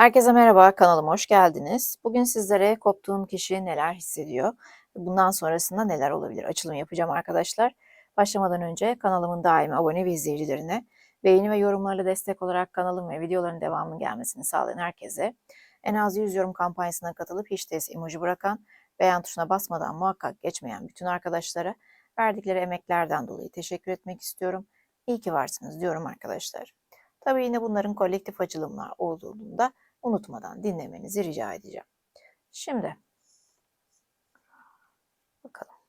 Herkese merhaba, kanalıma hoş geldiniz. Bugün sizlere koptuğun kişi neler hissediyor, bundan sonrasında neler olabilir açılım yapacağım arkadaşlar. Başlamadan önce kanalımın daimi abone ve izleyicilerine, beğeni ve yorumlarla destek olarak kanalım ve videoların devamının gelmesini sağlayan herkese, en az 100 yorum kampanyasına katılıp hiç değilse emoji bırakan, beğen tuşuna basmadan muhakkak geçmeyen bütün arkadaşlara verdikleri emeklerden dolayı teşekkür etmek istiyorum. İyi ki varsınız diyorum arkadaşlar. Tabii yine bunların kolektif açılımlar olduğunda unutmadan dinlemenizi rica edeceğim. Şimdi bakalım.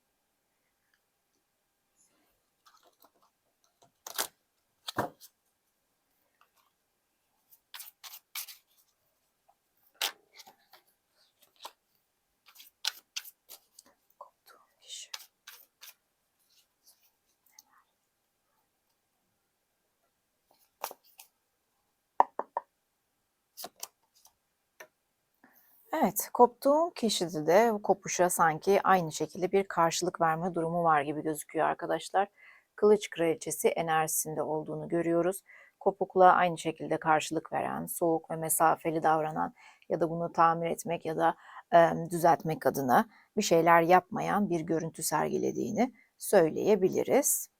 Evet, koptuğum kişide de kopuşa sanki aynı şekilde bir karşılık verme durumu var gibi gözüküyor arkadaşlar. Kılıç kraliçesi enerjisinde olduğunu görüyoruz. Kopukluğa aynı şekilde karşılık veren, soğuk ve mesafeli davranan ya da bunu tamir etmek ya da e, düzeltmek adına bir şeyler yapmayan bir görüntü sergilediğini söyleyebiliriz.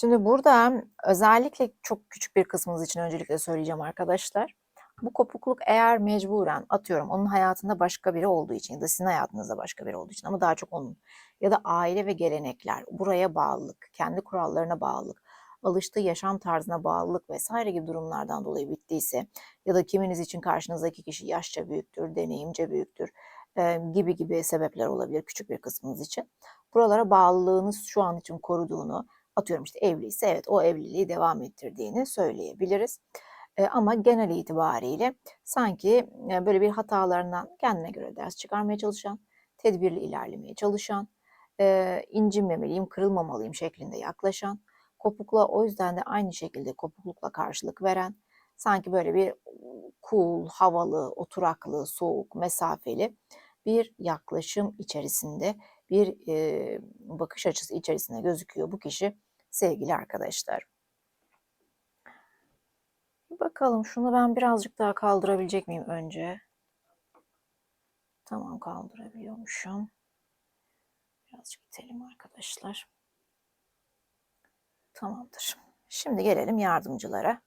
Şimdi burada özellikle çok küçük bir kısmınız için öncelikle söyleyeceğim arkadaşlar. Bu kopukluk eğer mecburen atıyorum onun hayatında başka biri olduğu için ya da sizin hayatınızda başka biri olduğu için ama daha çok onun ya da aile ve gelenekler, buraya bağlılık, kendi kurallarına bağlılık, alıştığı yaşam tarzına bağlılık vesaire gibi durumlardan dolayı bittiyse ya da kiminiz için karşınızdaki kişi yaşça büyüktür, deneyimce büyüktür e, gibi gibi sebepler olabilir küçük bir kısmınız için. Buralara bağlılığınız şu an için koruduğunu, atıyorum işte evliyse evet o evliliği devam ettirdiğini söyleyebiliriz. E, ama genel itibariyle sanki e, böyle bir hatalarından kendine göre ders çıkarmaya çalışan, tedbirli ilerlemeye çalışan, e, incinmemeliyim, kırılmamalıyım şeklinde yaklaşan, kopukluğa o yüzden de aynı şekilde kopuklukla karşılık veren, sanki böyle bir cool, havalı, oturaklı, soğuk, mesafeli bir yaklaşım içerisinde, bir bakış açısı içerisinde gözüküyor bu kişi sevgili arkadaşlar. Bakalım şunu ben birazcık daha kaldırabilecek miyim önce? Tamam kaldırabiliyormuşum. Birazcık itelim arkadaşlar. Tamamdır. Şimdi gelelim yardımcılara.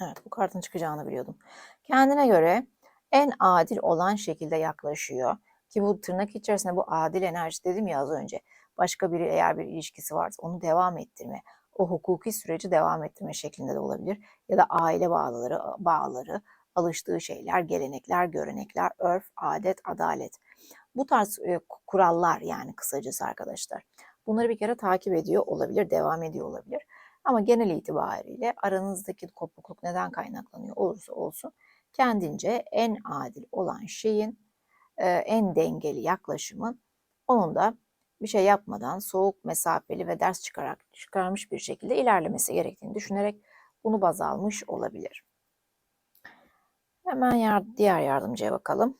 Evet bu kartın çıkacağını biliyordum. Kendine göre en adil olan şekilde yaklaşıyor. Ki bu tırnak içerisinde bu adil enerji dedim ya az önce. Başka biri eğer bir ilişkisi varsa onu devam ettirme, o hukuki süreci devam ettirme şeklinde de olabilir. Ya da aile bağları, bağları, alıştığı şeyler, gelenekler, görenekler, örf, adet, adalet. Bu tarz e, kurallar yani kısacası arkadaşlar. Bunları bir kere takip ediyor olabilir, devam ediyor olabilir. Ama genel itibariyle aranızdaki kopukluk neden kaynaklanıyor olursa olsun kendince en adil olan şeyin, en dengeli yaklaşımın onun da bir şey yapmadan soğuk, mesafeli ve ders çıkarak çıkarmış bir şekilde ilerlemesi gerektiğini düşünerek bunu baz almış olabilir. Hemen yard diğer yardımcıya bakalım.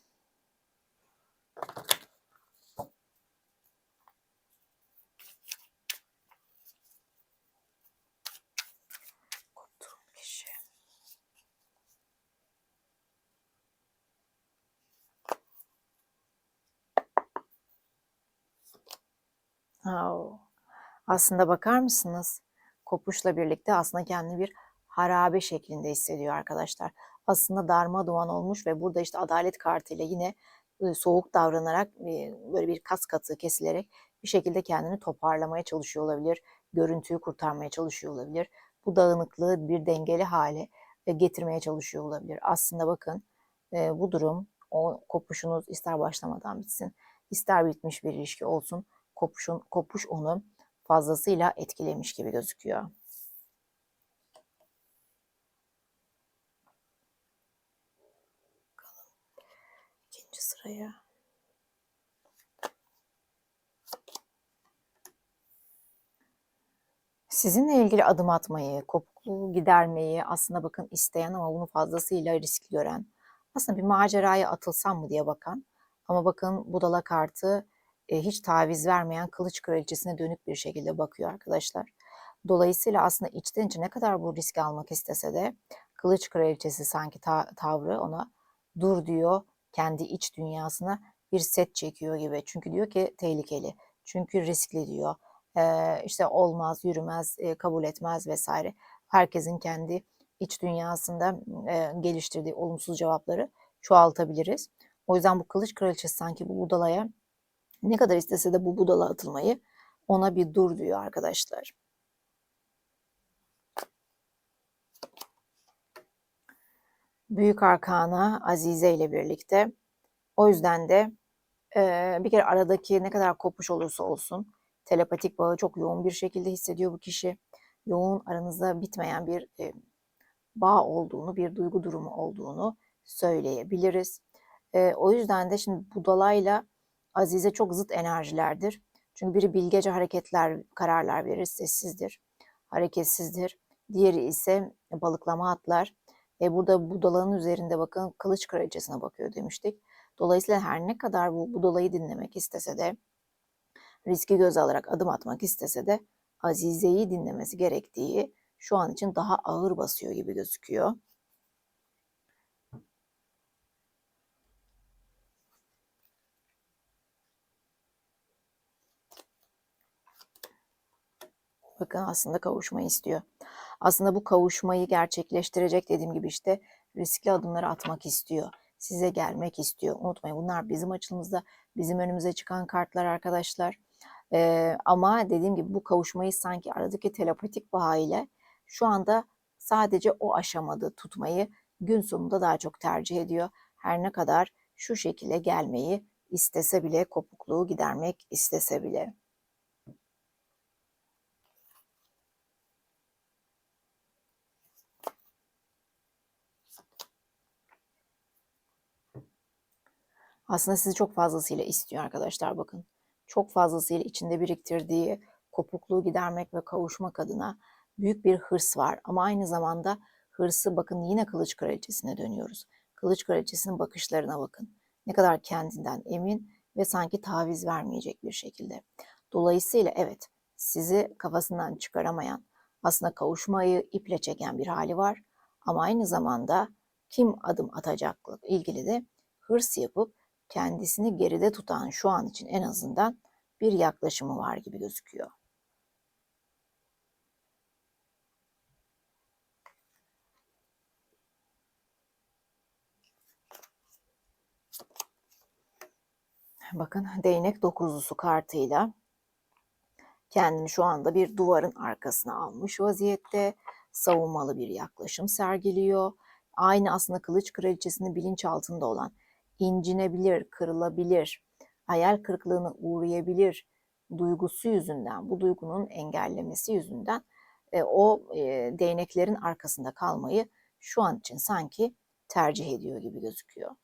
Aslında bakar mısınız? Kopuşla birlikte aslında kendini bir harabe şeklinde hissediyor arkadaşlar. Aslında darmadağın olmuş ve burada işte adalet kartıyla yine soğuk davranarak böyle bir kas katı kesilerek bir şekilde kendini toparlamaya çalışıyor olabilir. Görüntüyü kurtarmaya çalışıyor olabilir. Bu dağınıklığı bir dengeli hale getirmeye çalışıyor olabilir. Aslında bakın bu durum o kopuşunuz ister başlamadan bitsin, ister bitmiş bir ilişki olsun kopuşun, kopuş onu fazlasıyla etkilemiş gibi gözüküyor. sıraya. Sizinle ilgili adım atmayı, kopukluğu gidermeyi aslında bakın isteyen ama bunu fazlasıyla riskli gören, aslında bir maceraya atılsam mı diye bakan ama bakın budala kartı e, hiç taviz vermeyen kılıç kraliçesine dönük bir şekilde bakıyor arkadaşlar. Dolayısıyla aslında içten içe ne kadar bu riski almak istese de kılıç kraliçesi sanki ta- tavrı ona dur diyor kendi iç dünyasına bir set çekiyor gibi. Çünkü diyor ki tehlikeli. Çünkü riskli diyor. Ee, işte olmaz, yürümez, e, kabul etmez vesaire. Herkesin kendi iç dünyasında e, geliştirdiği olumsuz cevapları çoğaltabiliriz. O yüzden bu kılıç kraliçesi sanki bu budalaya ne kadar istese de bu budala atılmayı ona bir dur diyor arkadaşlar. Büyük Arkana Azize ile birlikte. O yüzden de e, bir kere aradaki ne kadar kopmuş olursa olsun telepatik bağı çok yoğun bir şekilde hissediyor bu kişi. Yoğun aranızda bitmeyen bir e, bağ olduğunu, bir duygu durumu olduğunu söyleyebiliriz. E, o yüzden de şimdi budalayla Azize çok zıt enerjilerdir. Çünkü biri bilgece hareketler, kararlar verir, sessizdir, hareketsizdir. Diğeri ise balıklama atlar. E burada budalanın üzerinde bakın kılıç kraliçesine bakıyor demiştik. Dolayısıyla her ne kadar bu budalayı dinlemek istese de, riski göze alarak adım atmak istese de Azize'yi dinlemesi gerektiği şu an için daha ağır basıyor gibi gözüküyor. Bakın aslında kavuşmayı istiyor. Aslında bu kavuşmayı gerçekleştirecek dediğim gibi işte riskli adımları atmak istiyor. Size gelmek istiyor. Unutmayın bunlar bizim açımızda bizim önümüze çıkan kartlar arkadaşlar. Ee, ama dediğim gibi bu kavuşmayı sanki aradaki telepatik bağ ile şu anda sadece o aşamada tutmayı gün sonunda daha çok tercih ediyor. Her ne kadar şu şekilde gelmeyi istese bile, kopukluğu gidermek istese bile. Aslında sizi çok fazlasıyla istiyor arkadaşlar bakın. Çok fazlasıyla içinde biriktirdiği kopukluğu gidermek ve kavuşmak adına büyük bir hırs var. Ama aynı zamanda hırsı bakın yine kılıç kraliçesine dönüyoruz. Kılıç kraliçesinin bakışlarına bakın. Ne kadar kendinden emin ve sanki taviz vermeyecek bir şekilde. Dolayısıyla evet sizi kafasından çıkaramayan, aslında kavuşmayı iple çeken bir hali var. Ama aynı zamanda kim adım atacakla ilgili de hırs yapıp kendisini geride tutan şu an için en azından bir yaklaşımı var gibi gözüküyor. Bakın değnek dokuzlusu kartıyla kendini şu anda bir duvarın arkasına almış vaziyette savunmalı bir yaklaşım sergiliyor. Aynı aslında kılıç kraliçesinin bilinçaltında olan incinebilir, kırılabilir, hayal kırıklığına uğrayabilir duygusu yüzünden, bu duygunun engellemesi yüzünden e, o e, değneklerin arkasında kalmayı şu an için sanki tercih ediyor gibi gözüküyor.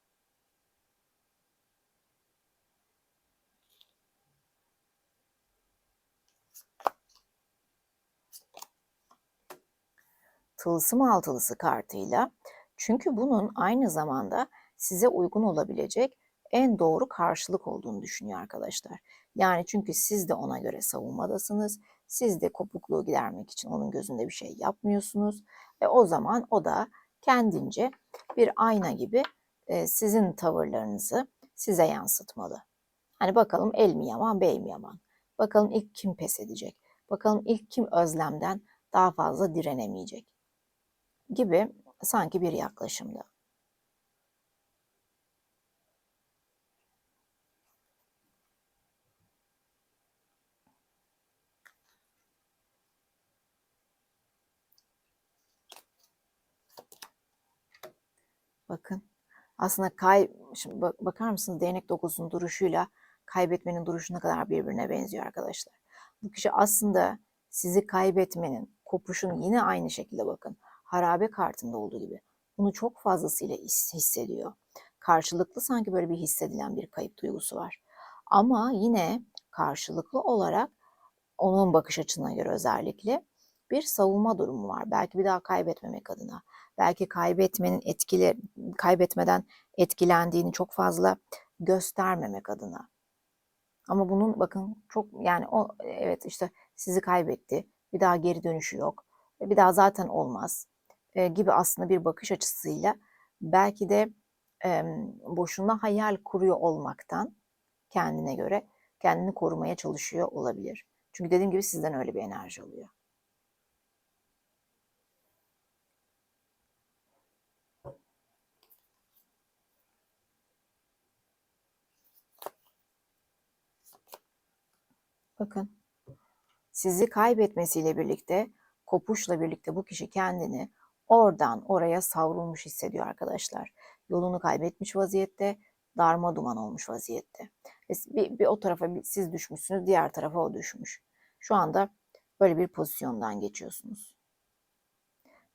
Tılsım altılısı kartıyla çünkü bunun aynı zamanda size uygun olabilecek en doğru karşılık olduğunu düşünüyor arkadaşlar. Yani çünkü siz de ona göre savunmadasınız. Siz de kopukluğu gidermek için onun gözünde bir şey yapmıyorsunuz. Ve o zaman o da kendince bir ayna gibi e, sizin tavırlarınızı size yansıtmalı. Hani bakalım el mi yaman, bey mi yaman? Bakalım ilk kim pes edecek? Bakalım ilk kim özlemden daha fazla direnemeyecek? Gibi sanki bir yaklaşımda. Bakın aslında kay şimdi bak, bakar mısınız değnek dokusunun duruşuyla kaybetmenin duruşuna kadar birbirine benziyor arkadaşlar. Bu kişi aslında sizi kaybetmenin, kopuşun yine aynı şekilde bakın harabe kartında olduğu gibi bunu çok fazlasıyla hissediyor. Karşılıklı sanki böyle bir hissedilen bir kayıp duygusu var. Ama yine karşılıklı olarak onun bakış açısına göre özellikle bir savunma durumu var. Belki bir daha kaybetmemek adına. Belki kaybetmenin etkili kaybetmeden etkilendiğini çok fazla göstermemek adına. Ama bunun bakın çok yani o evet işte sizi kaybetti. Bir daha geri dönüşü yok. Bir daha zaten olmaz e, gibi aslında bir bakış açısıyla belki de e, boşuna hayal kuruyor olmaktan kendine göre kendini korumaya çalışıyor olabilir. Çünkü dediğim gibi sizden öyle bir enerji alıyor. Bakın sizi kaybetmesiyle birlikte, kopuşla birlikte bu kişi kendini oradan oraya savrulmuş hissediyor arkadaşlar. Yolunu kaybetmiş vaziyette, darma duman olmuş vaziyette. Bir, bir o tarafa siz düşmüşsünüz, diğer tarafa o düşmüş. Şu anda böyle bir pozisyondan geçiyorsunuz.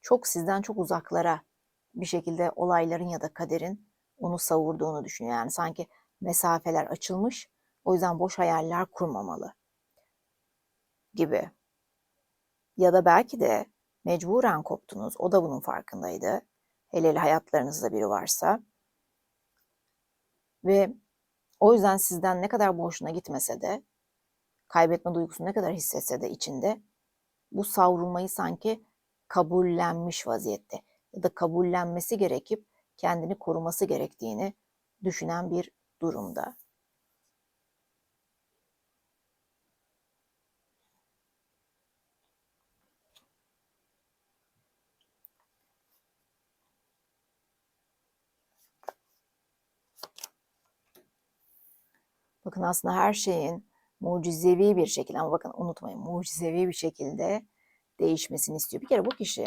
Çok sizden çok uzaklara bir şekilde olayların ya da kaderin onu savurduğunu düşünüyor. Yani sanki mesafeler açılmış, o yüzden boş hayaller kurmamalı gibi. Ya da belki de mecburen koptunuz. O da bunun farkındaydı. Hele hele hayatlarınızda biri varsa. Ve o yüzden sizden ne kadar boşuna gitmese de, kaybetme duygusunu ne kadar hissetse de içinde, bu savrulmayı sanki kabullenmiş vaziyette ya da kabullenmesi gerekip kendini koruması gerektiğini düşünen bir durumda. Bakın aslında her şeyin mucizevi bir şekilde ama bakın unutmayın mucizevi bir şekilde değişmesini istiyor. Bir kere bu kişi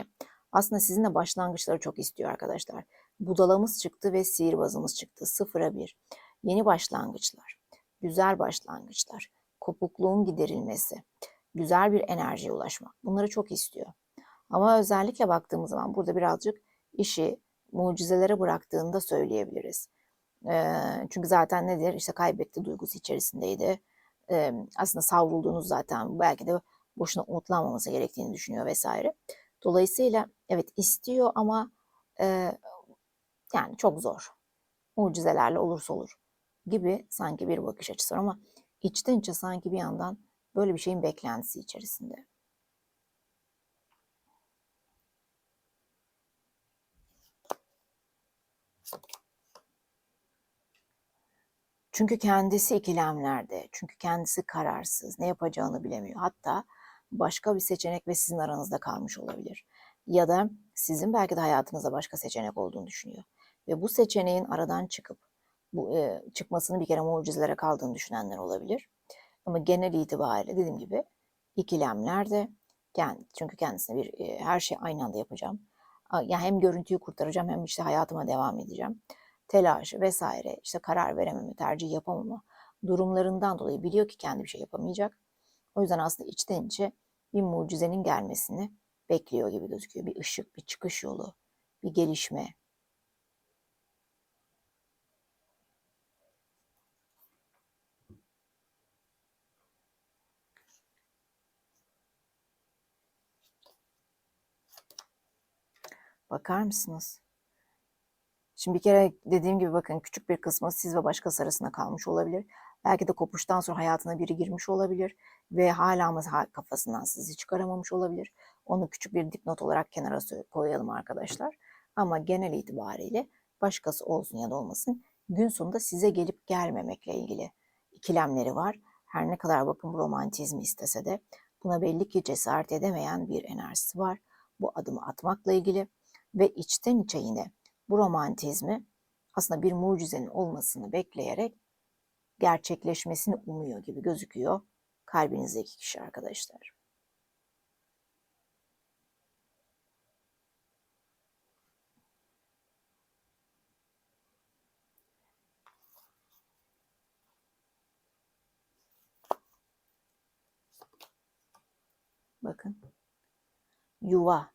aslında sizinle başlangıçları çok istiyor arkadaşlar. Budalamız çıktı ve sihirbazımız çıktı. Sıfıra bir. Yeni başlangıçlar, güzel başlangıçlar, kopukluğun giderilmesi, güzel bir enerjiye ulaşmak. Bunları çok istiyor. Ama özellikle baktığımız zaman burada birazcık işi mucizelere bıraktığını da söyleyebiliriz çünkü zaten nedir? İşte kaybetti duygusu içerisindeydi. aslında savrulduğunuz zaten belki de boşuna umutlanmaması gerektiğini düşünüyor vesaire. Dolayısıyla evet istiyor ama yani çok zor. Mucizelerle olursa olur gibi sanki bir bakış açısı var ama içten içe sanki bir yandan böyle bir şeyin beklentisi içerisinde. Çünkü kendisi ikilemlerde, çünkü kendisi kararsız, ne yapacağını bilemiyor. Hatta başka bir seçenek ve sizin aranızda kalmış olabilir. Ya da sizin belki de hayatınızda başka seçenek olduğunu düşünüyor. Ve bu seçeneğin aradan çıkıp bu e, çıkmasını bir kere mucizelere kaldığını düşünenler olabilir. Ama genel itibariyle dediğim gibi ikilemlerde kendi, çünkü kendisine bir e, her şeyi aynı anda yapacağım. Yani hem görüntüyü kurtaracağım hem işte hayatıma devam edeceğim telaşı vesaire işte karar verememe, tercih yapamama durumlarından dolayı biliyor ki kendi bir şey yapamayacak. O yüzden aslında içten içe bir mucizenin gelmesini bekliyor gibi gözüküyor. Bir ışık, bir çıkış yolu, bir gelişme. Bakar mısınız? Şimdi bir kere dediğim gibi bakın küçük bir kısmı siz ve başkası arasında kalmış olabilir. Belki de kopuştan sonra hayatına biri girmiş olabilir ve hala ama kafasından sizi çıkaramamış olabilir. Onu küçük bir dipnot olarak kenara koyalım arkadaşlar. Ama genel itibariyle başkası olsun ya da olmasın gün sonunda size gelip gelmemekle ilgili ikilemleri var. Her ne kadar bakın bu romantizmi istese de buna belli ki cesaret edemeyen bir enerjisi var. Bu adımı atmakla ilgili ve içten içe yine bu romantizmi aslında bir mucizenin olmasını bekleyerek gerçekleşmesini umuyor gibi gözüküyor kalbinizdeki kişi arkadaşlar. Bakın. Yuva.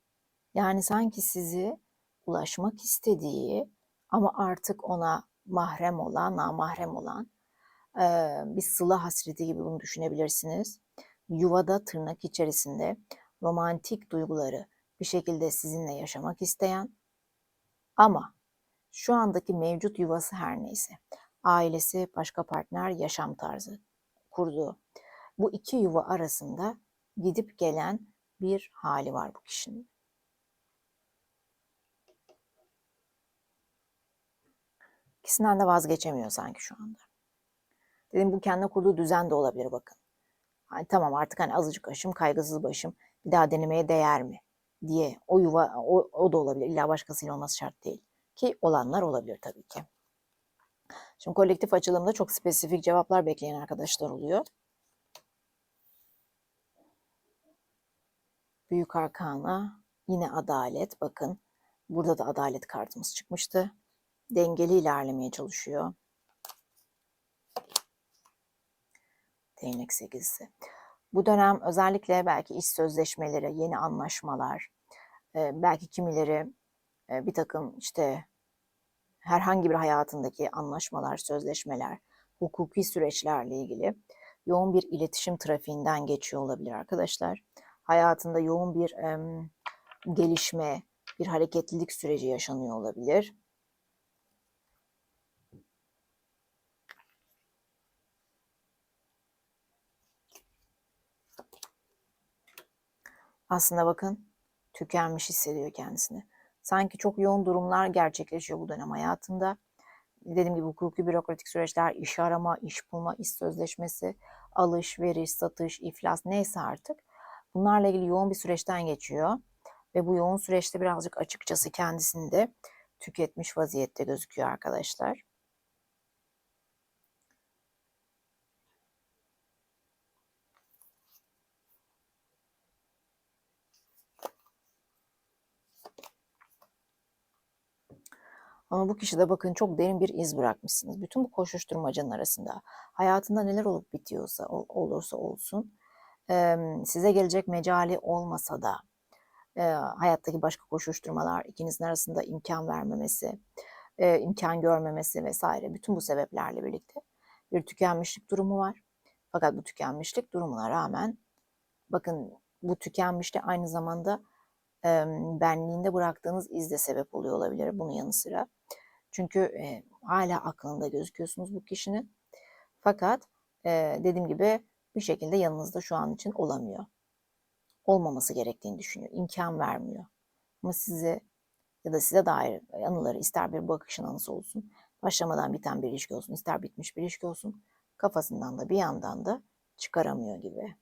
Yani sanki sizi ulaşmak istediği ama artık ona mahrem olan, namahrem olan bir sıla hasreti gibi bunu düşünebilirsiniz. Yuvada tırnak içerisinde romantik duyguları bir şekilde sizinle yaşamak isteyen ama şu andaki mevcut yuvası her neyse, ailesi, başka partner, yaşam tarzı kurduğu bu iki yuva arasında gidip gelen bir hali var bu kişinin. İkisinden de vazgeçemiyor sanki şu anda. Dedim bu kendine kurduğu düzen de olabilir bakın. Hani tamam artık hani azıcık aşım, kaygısız başım bir daha denemeye değer mi diye o yuva o, o da olabilir. İlla başkasıyla olması şart değil. Ki olanlar olabilir tabii ki. Şimdi kolektif açılımda çok spesifik cevaplar bekleyen arkadaşlar oluyor. Büyük Arkana yine adalet. Bakın burada da adalet kartımız çıkmıştı. Dengeli ilerlemeye çalışıyor. Değnek sekizisi. Bu dönem özellikle belki iş sözleşmeleri, yeni anlaşmalar, belki kimileri bir takım işte herhangi bir hayatındaki anlaşmalar, sözleşmeler, hukuki süreçlerle ilgili yoğun bir iletişim trafiğinden geçiyor olabilir arkadaşlar. Hayatında yoğun bir e, gelişme, bir hareketlilik süreci yaşanıyor olabilir. Aslında bakın tükenmiş hissediyor kendisini. Sanki çok yoğun durumlar gerçekleşiyor bu dönem hayatında. Dediğim gibi hukuki bürokratik süreçler, iş arama, iş bulma, iş sözleşmesi, alış, veriş, satış, iflas neyse artık. Bunlarla ilgili yoğun bir süreçten geçiyor. Ve bu yoğun süreçte birazcık açıkçası kendisini de tüketmiş vaziyette gözüküyor arkadaşlar. Ama bu kişide bakın çok derin bir iz bırakmışsınız. Bütün bu koşuşturmacanın arasında hayatında neler olup bitiyorsa olursa olsun size gelecek mecali olmasa da hayattaki başka koşuşturmalar ikinizin arasında imkan vermemesi, imkan görmemesi vesaire bütün bu sebeplerle birlikte bir tükenmişlik durumu var. Fakat bu tükenmişlik durumuna rağmen bakın bu tükenmişlik aynı zamanda benliğinde bıraktığınız iz de sebep oluyor olabilir bunun yanı sıra. Çünkü e, hala aklında gözüküyorsunuz bu kişinin. Fakat e, dediğim gibi bir şekilde yanınızda şu an için olamıyor. Olmaması gerektiğini düşünüyor. imkan vermiyor. Ama size ya da size dair anıları ister bir bakışın anısı olsun, başlamadan biten bir ilişki olsun, ister bitmiş bir ilişki olsun, kafasından da bir yandan da çıkaramıyor gibi.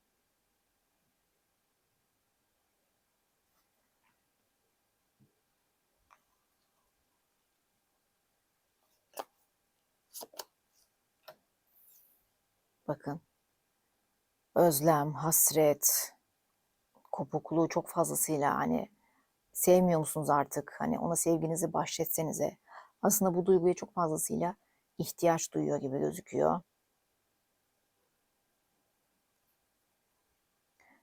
Bakın. Özlem, hasret, kopukluğu çok fazlasıyla hani sevmiyor musunuz artık? Hani ona sevginizi bahşetsenize. Aslında bu duyguya çok fazlasıyla ihtiyaç duyuyor gibi gözüküyor.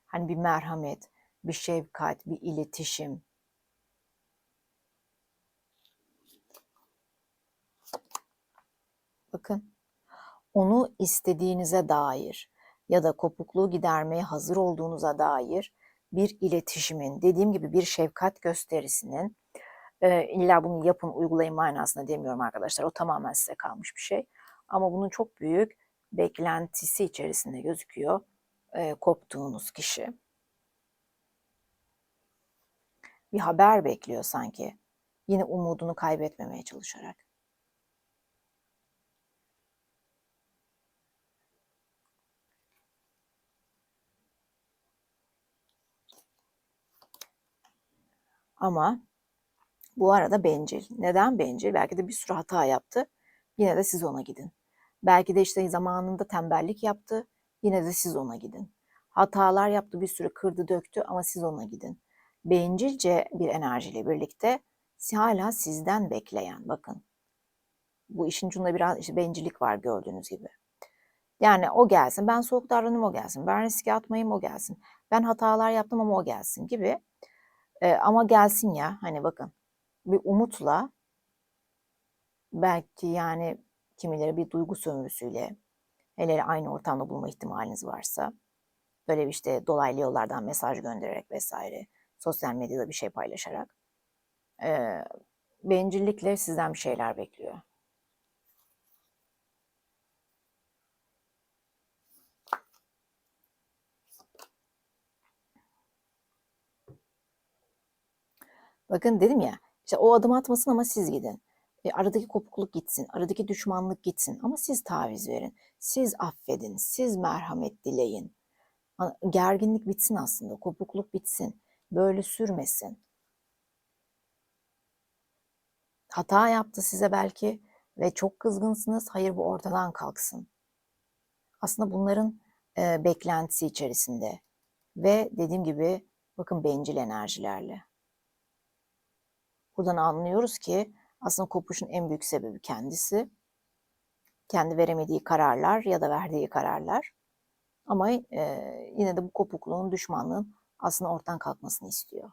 Hani bir merhamet, bir şefkat, bir iletişim. Bakın onu istediğinize dair ya da kopukluğu gidermeye hazır olduğunuza dair bir iletişimin, dediğim gibi bir şefkat gösterisinin, e, illa bunu yapın, uygulayın manasında demiyorum arkadaşlar. O tamamen size kalmış bir şey. Ama bunun çok büyük beklentisi içerisinde gözüküyor e, koptuğunuz kişi. Bir haber bekliyor sanki. Yine umudunu kaybetmemeye çalışarak. Ama bu arada bencil. Neden bencil? Belki de bir sürü hata yaptı. Yine de siz ona gidin. Belki de işte zamanında tembellik yaptı. Yine de siz ona gidin. Hatalar yaptı, bir sürü kırdı, döktü ama siz ona gidin. Bencilce bir enerjiyle birlikte hala sizden bekleyen bakın. Bu işin ucunda biraz işte bencillik var gördüğünüz gibi. Yani o gelsin, ben soğuk davranayım o gelsin, ben riske atmayayım o gelsin, ben hatalar yaptım ama o gelsin gibi e, ama gelsin ya hani bakın bir umutla belki yani kimileri bir duygu sömürüsüyle hele aynı ortamda bulma ihtimaliniz varsa böyle bir işte dolaylı yollardan mesaj göndererek vesaire sosyal medyada bir şey paylaşarak e, bencillikle sizden bir şeyler bekliyor. Bakın dedim ya işte o adım atmasın ama siz gidin. E, aradaki kopukluk gitsin, aradaki düşmanlık gitsin ama siz taviz verin. Siz affedin, siz merhamet dileyin. Gerginlik bitsin aslında, kopukluk bitsin. Böyle sürmesin. Hata yaptı size belki ve çok kızgınsınız. Hayır bu ortadan kalksın. Aslında bunların e, beklentisi içerisinde ve dediğim gibi bakın bencil enerjilerle. Buradan anlıyoruz ki aslında kopuşun en büyük sebebi kendisi. Kendi veremediği kararlar ya da verdiği kararlar. Ama e, yine de bu kopukluğun, düşmanlığın aslında ortadan kalkmasını istiyor.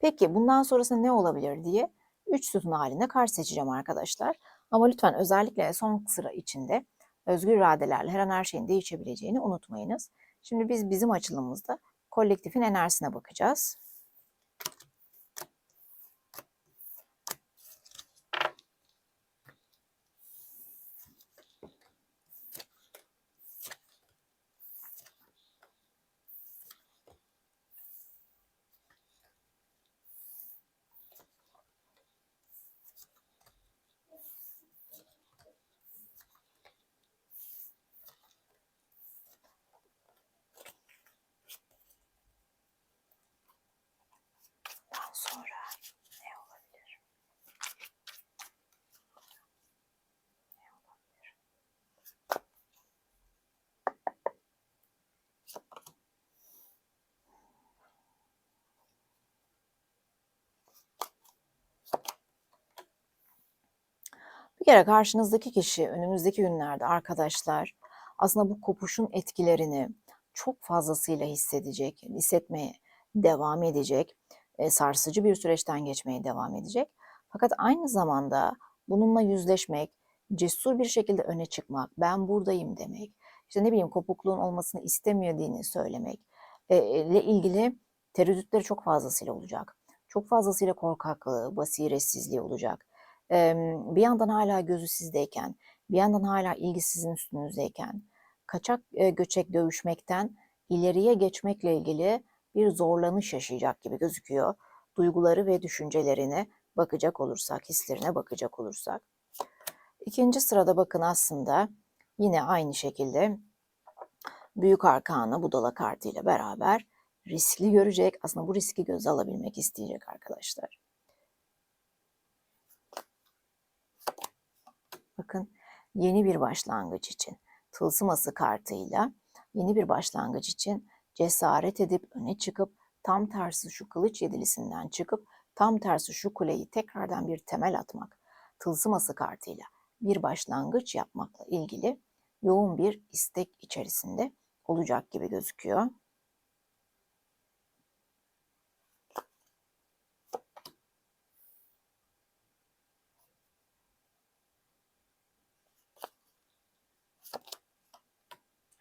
Peki bundan sonrasında ne olabilir diye 3 sütun halinde kart seçeceğim arkadaşlar. Ama lütfen özellikle son sıra içinde özgür iradelerle her an her şeyin değişebileceğini unutmayınız. Şimdi biz bizim açılımımızda kolektifin enerjisine bakacağız. Bir kere karşınızdaki kişi önümüzdeki günlerde arkadaşlar aslında bu kopuşun etkilerini çok fazlasıyla hissedecek, hissetmeye devam edecek, e, sarsıcı bir süreçten geçmeye devam edecek. Fakat aynı zamanda bununla yüzleşmek, cesur bir şekilde öne çıkmak, ben buradayım demek, işte ne bileyim kopukluğun olmasını istemediğini söylemek e, ile ilgili tereddütleri çok fazlasıyla olacak. Çok fazlasıyla korkaklığı, basiretsizliği olacak bir yandan hala gözü sizdeyken, bir yandan hala ilgi sizin üstünüzdeyken, kaçak göçek dövüşmekten ileriye geçmekle ilgili bir zorlanış yaşayacak gibi gözüküyor. Duyguları ve düşüncelerine bakacak olursak, hislerine bakacak olursak. İkinci sırada bakın aslında yine aynı şekilde Büyük Arkanı Budala kartı ile beraber riskli görecek. Aslında bu riski göze alabilmek isteyecek arkadaşlar. Bakın yeni bir başlangıç için tılsım ası kartıyla yeni bir başlangıç için cesaret edip öne çıkıp tam tersi şu kılıç yedilisinden çıkıp tam tersi şu kuleyi tekrardan bir temel atmak tılsım ası kartıyla bir başlangıç yapmakla ilgili yoğun bir istek içerisinde olacak gibi gözüküyor.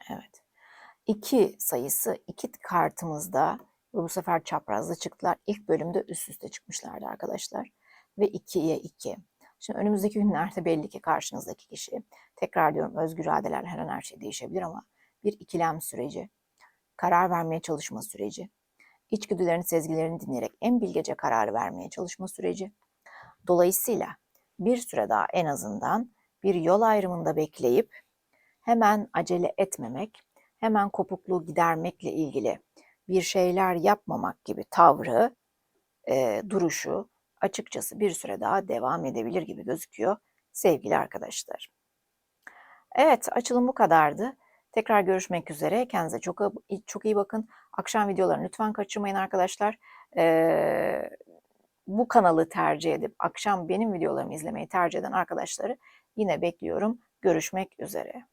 Evet. 2 sayısı iki kartımızda ve bu sefer çaprazda çıktılar. İlk bölümde üst üste çıkmışlardı arkadaşlar. Ve 2'ye 2. Şimdi önümüzdeki günlerde belli ki karşınızdaki kişi, tekrar diyorum özgür iradelerle her an her şey değişebilir ama bir ikilem süreci, karar vermeye çalışma süreci, içgüdülerini, sezgilerini dinleyerek en bilgece kararı vermeye çalışma süreci. Dolayısıyla bir süre daha en azından bir yol ayrımında bekleyip hemen acele etmemek, hemen kopukluğu gidermekle ilgili bir şeyler yapmamak gibi tavrı, e, duruşu açıkçası bir süre daha devam edebilir gibi gözüküyor sevgili arkadaşlar. Evet açılım bu kadardı. Tekrar görüşmek üzere. Kendinize çok çok iyi bakın. Akşam videolarını lütfen kaçırmayın arkadaşlar. Ee, bu kanalı tercih edip akşam benim videolarımı izlemeyi tercih eden arkadaşları yine bekliyorum. Görüşmek üzere.